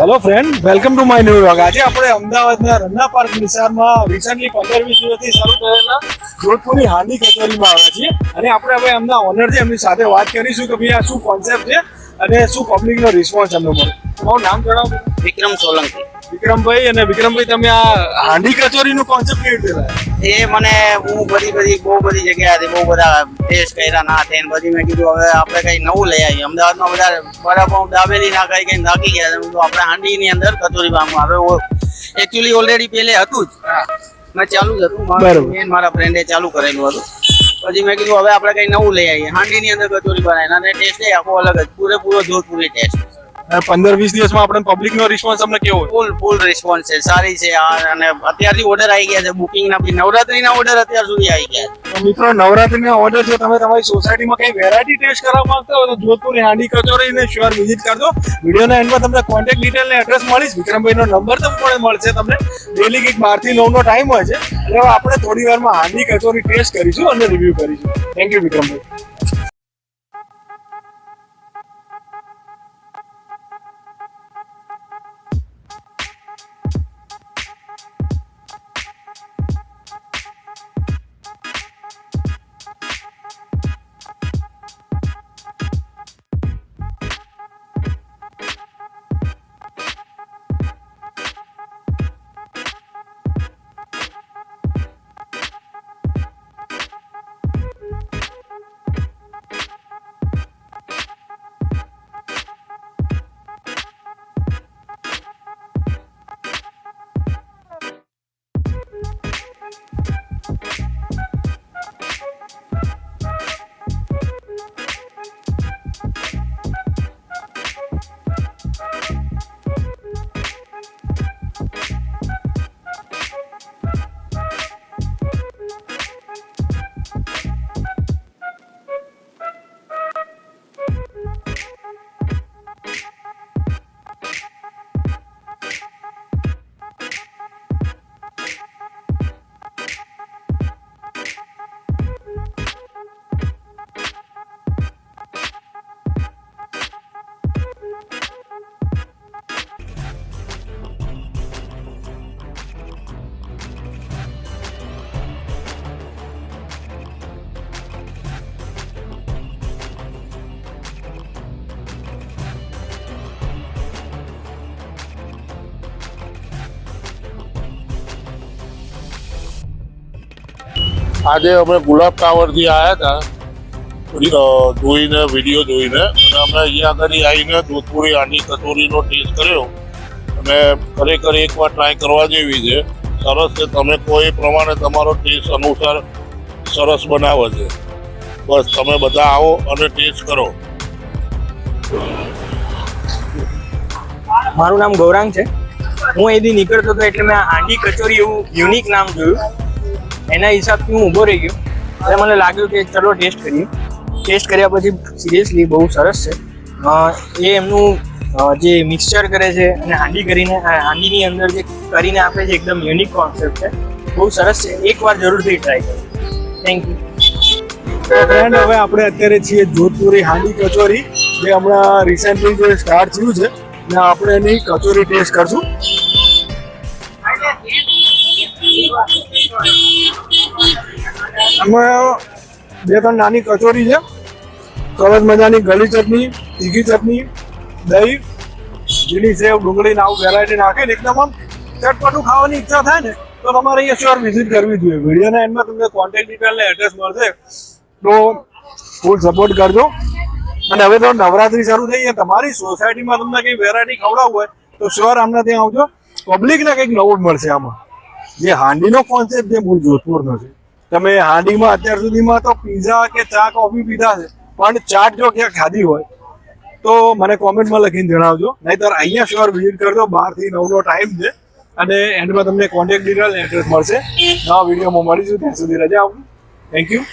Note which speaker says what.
Speaker 1: Hello friend welcome to my new vlog આજે આપણે અમદાવાદના રન્ના પાર્ક વિસ્તારમાં રિસન્ટલી પંદર વીસ શરૂ થયેલા જોધપુરની હાંડી કચેરીમાં આવ્યા છીએ. અને આપણે હવે એમના ઓનર છે એમની સાથે વાત કરીશું કે ભાઈ આ શું કોન્સેપ્ટ છે અને શું પબ્લિકનો રિસ્પોન્સ એમનો મળે. મારું નામ જણાવો.
Speaker 2: વિક્રમ સોલંકી.
Speaker 1: વિક્રમભાઈ અને વિક્રમભાઈ તમે આ હાંડી કચોરીનું કોન્સેપ્ટ કેવી રીતે
Speaker 2: એ મને હું બધી બધી બહુ બધી જગ્યાએથી બહુ બધા ટેસ્ટ કર્યા ના થઈને બધી મેં કીધું હવે આપણે કઈ નવું લઈ આવીએ. અમદાવાદમાં બધા બરાબર દાબેલી ના કઈ કઈ નાખી ગયા. આપણે હાંડીની અંદર કચોરી બાંધવા હવે એકચ્યુઅલી ઓલરેડી પેલે હતું જ. મેં ચાલુ જ હતું. મેન મારા ફ્રેન્ડે ચાલુ કરેલું હતું. પછી મેં કીધું હવે આપણે કઈ નવું લઈ આવીએ. હાંડીની અંદર કચોરી બનાવીને અને ટેસ્ટ આખો અલગ જ પૂરેપૂરો જોધપુરી ટેસ્ટ
Speaker 1: પંદર વીસ દિવસમાં આપણે પબ્લિકનો રિસ્પોન્સ અમને કેવો
Speaker 2: ફૂલ ફૂલ રિસ્પોન્સ છે. સારી છે અને અત્યારથી ઓર્ડર આવી ગયા છે. બુકિંગ ના બી. નવરાત્રીના ઓર્ડર અત્યાર સુધી આવી ગયા છે.
Speaker 1: તો મિત્રો નવરાત્રીના ઓર્ડર જો તમે તમારી સોસાયટીમાં કઈ વેરાયટી ટેસ્ટ કરવા માંગતા હોય તો જોધપુરની હાંડી કચોરીને શ્યોર વિઝિટ કરજો. વિડીયોના એન્ડમાં તમને કોન્ટેક્ટ ડિટેલ ને એડ્રેસ મળીશ. વિક્રમભાઈનો નંબર તમને મળશે તમને. ડેલી કંઈક બારથી નવનો ટાઈમ હોય છે. એટલે આપણે થોડી વારમાં હાંડી કચોરી ટેસ્ટ કરીશું અને રિવ્યુ કરીશું. થેન્ક યુ વિક્રમભાઈ.
Speaker 3: આજે અમે ગુલાબ ટાવરથી આવ્યા હતા. જોઈને વીડિયો જોઈને. અને અમે અહીંયા આગળ આવીને જોધપુરી આંડી કચોરીનો ટેસ્ટ કર્યો. અને ખરેખર એકવાર ટ્રાય કરવા જેવી છે. સરસ છે. તમે કોઈ પ્રમાણે તમારો ટેસ્ટ અનુસાર સરસ બનાવે છે. બસ, તમે બધા આવો અને ટેસ્ટ કરો.
Speaker 4: મારું નામ ગૌરાંગ છે. હું અહીંથી નીકળતો હતો એટલે મેં આંડી કચોરી એવું યુનિક નામ જોયું. એના હિસાબથી હું ઊભો રહી ગયો. એટલે મને લાગ્યું કે ચલો ટેસ્ટ કરીએ. ટેસ્ટ કર્યા પછી સિરિયસલી બહુ સરસ છે. એ એમનું જે મિક્સચર કરે છે અને હાંડી કરીને હાંડીની અંદર જે કરીને આપે છે એકદમ યુનિક કોન્સેપ્ટ છે. બહુ સરસ છે. એકવાર જરૂરથી ટ્રાય કરો. થેન્ક યુ
Speaker 1: ફ્રેન્ડ હવે આપણે અત્યારે છીએ જોધપુરી હાંડી કચોરી, જે હમણાં રિસેન્ટલી જે સ્ટાર્ટ થયું છે. ને આપણે એની કચોરી ટેસ્ટ કરશું. આમાં બે ત્રણ નાની કચોરી છે. સરસ મજાની ગલી ચટણી, તીખી ચટણી, દહીં લીલી સેવ, ડુંગળી ને આવું વેરાયટી નાખીને એકદમ આમ ચટપટું ખાવાની ઈચ્છા થાય ને, તો તમારે અહીંયા શ્યોર વિઝિટ કરવી જોઈએ. વિડીયોના એન્ડમાં તમને કોન્ટેક્ટ ડિટેલ ને એડ્રેસ મળશે, તો ફૂલ સપોર્ટ કરજો. અને હવે તો નવરાત્રી શરૂ થઈ છે. તમારી સોસાયટીમાં તમને કંઈ વેરાયટી ખવડાવવું હોય, તો શ્યોર આમના ત્યાં આવજો. પબ્લિકને કંઈક નવું મળશે આમાં. જે હાંડીનો કોન્સેપ્ટ જે મૂળ જોધપુરનો છે. તમે હાંડીમાં અત્યાર સુધીમાં તો પીઝા કે ચા, કોફી પીધા છે, પણ ચાટ જો ક્યાંક ખાધી હોય, તો મને કોમેન્ટમાં લખીને જણાવજો. નહીતર અહીંયા શ્યોર વિઝિટ કરજો, બારથી નવનો ટાઈમ છે, અને એન્ડમાં તમને કોન્ટેક્ટ ડિટેલ એડ્રેસ મળશે. નવા વિડીયોમાં મળીશું, ત્યાં સુધી રજા આવું થેન્ક યુ